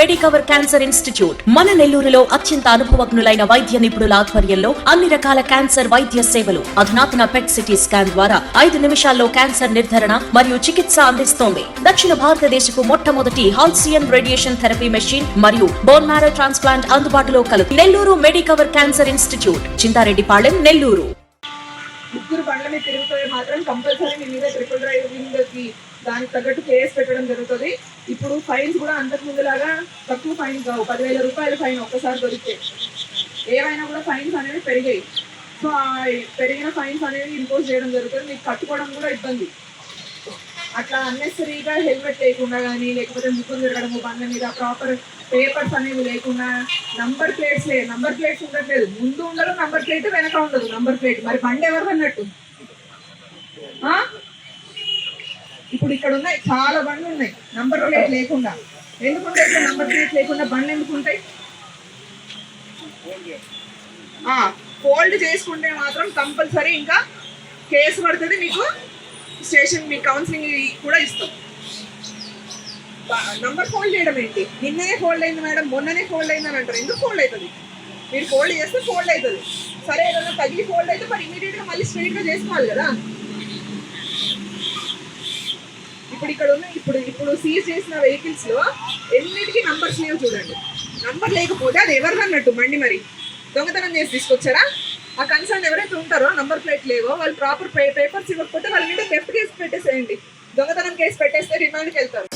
Medicover cancer institute మన నెల్లూరులో అత్యంత అనుభవజ్ఞులైన వైద్య నిపుణుల ఆధ్వర్యంలో అన్ని రకాల క్యాన్సర్ వైద్య సేవలు అధునాతన పెట్ సిటీ స్కాన్ ద్వారా ఐదు నిమిషాల్లో క్యాన్సర్ నిర్ధారణ మరియు చికిత్స అందిస్తోంది. దక్షిణ భారతదేశపు మొట్టమొదటి హాల్సియన్ రేడియేషన్ థెరపీ మెషిన్ మరియు బోన్ మ్యారో ట్రాన్స్ప్లాంట్ అందుబాటులో కలదు Nellore Medicover cancer institute Chintareddypalem Nellore. ముగ్గురు బండ్ల మీద తిరుగుతుంది మాత్రం కంపల్సరీ మీ మీద ట్రిపుల్ డ్రైవింగ్ దానికి తగ్గట్టు కేసు పెట్టడం జరుగుతుంది. ఇప్పుడు ఫైన్స్ కూడా అంతకు ముందులాగా తక్కువ ఫైన్ కావు. పదివేల రూపాయల ఫైన్ ఒక్కసారి దొరికితే. ఏవైనా కూడా ఫైన్స్ అనేవి పెరిగాయి. సో ఆ పెరిగిన ఫైన్స్ అనేవి ఇంపోజ్ చేయడం జరుగుతుంది. మీకు కట్టుకోవడం కూడా ఇబ్బంది. అట్లా అన్నెసరీగా హెల్మెట్ లేకుండా కానీ లేకపోతే ముక్కులు తిరగడము బండ్ల మీద ప్రాపర్ పేపర్స్ అనేవి లేకుండా నంబర్ ప్లేట్స్ లేదు నంబర్ ప్లేట్స్ ఉండట్లేదు. ముందు ఉండదు నంబర్ ప్లేట్ వెనక ఉండదు నంబర్ ప్లేట్ మరి బండి ఎవరు అన్నట్టు? ఆ? ఇప్పుడు ఇక్కడ ఉన్నాయి చాలా బండ్లు ఉన్నాయి. నంబర్ ప్లేట్ లేకుండా. ఎందుకుంటే ఇక్కడ నంబర్ ప్లేట్ లేకుండా బండ్లు ఎందుకు ఉంటాయి? ఫోల్డ్ చేసుకుంటే మాత్రం కంపల్సరీ ఇంకా కేసు పడుతుంది మీకు. స్టేషన్ మీ కౌన్సిలింగ్ కూడా ఇస్తాం. నంబర్ ఫోల్డ్ చేయడం ఏంటి? నిన్ననే ఫోల్డ్ అయింది మేడం మొన్ననే ఫోల్డ్ అయిందని అంటారు. ఎందుకు ఫోల్డ్ అవుతుంది? మీరు ఫోల్డ్ చేస్తే ఫోల్డ్ అవుతుంది. సరే ఏదైనా తగిలి ఫోల్డ్ అయితే మరి ఇమీడియట్గా మళ్ళీ స్ట్రైట్గా చేసుకోవాలి కదా. ఇప్పుడు ఇక్కడ ఉన్న ఇప్పుడు ఇప్పుడు సీజ్ చేసిన వెహికల్స్లో ఎన్నిటికీ నంబర్స్ లేవు చూడండి. నంబర్ లేకపోతే అది ఎవరు అన్నట్టు మండి మరి. దొంగతనం చేసి తీసుకొచ్చారా? ఆ కన్సర్న్ ఎవరైతే ఉంటారో నంబర్ ప్లేట్ లేవో వాళ్ళు ప్రాపర్ పేపర్స్ ఇవ్వకపోతే వాళ్ళ మీద థెఫ్ట్ కేసు పెట్టేసేయండి. దొంగతనం కేసు పెట్టేస్తే రిమాండ్కి వెళ్తారు.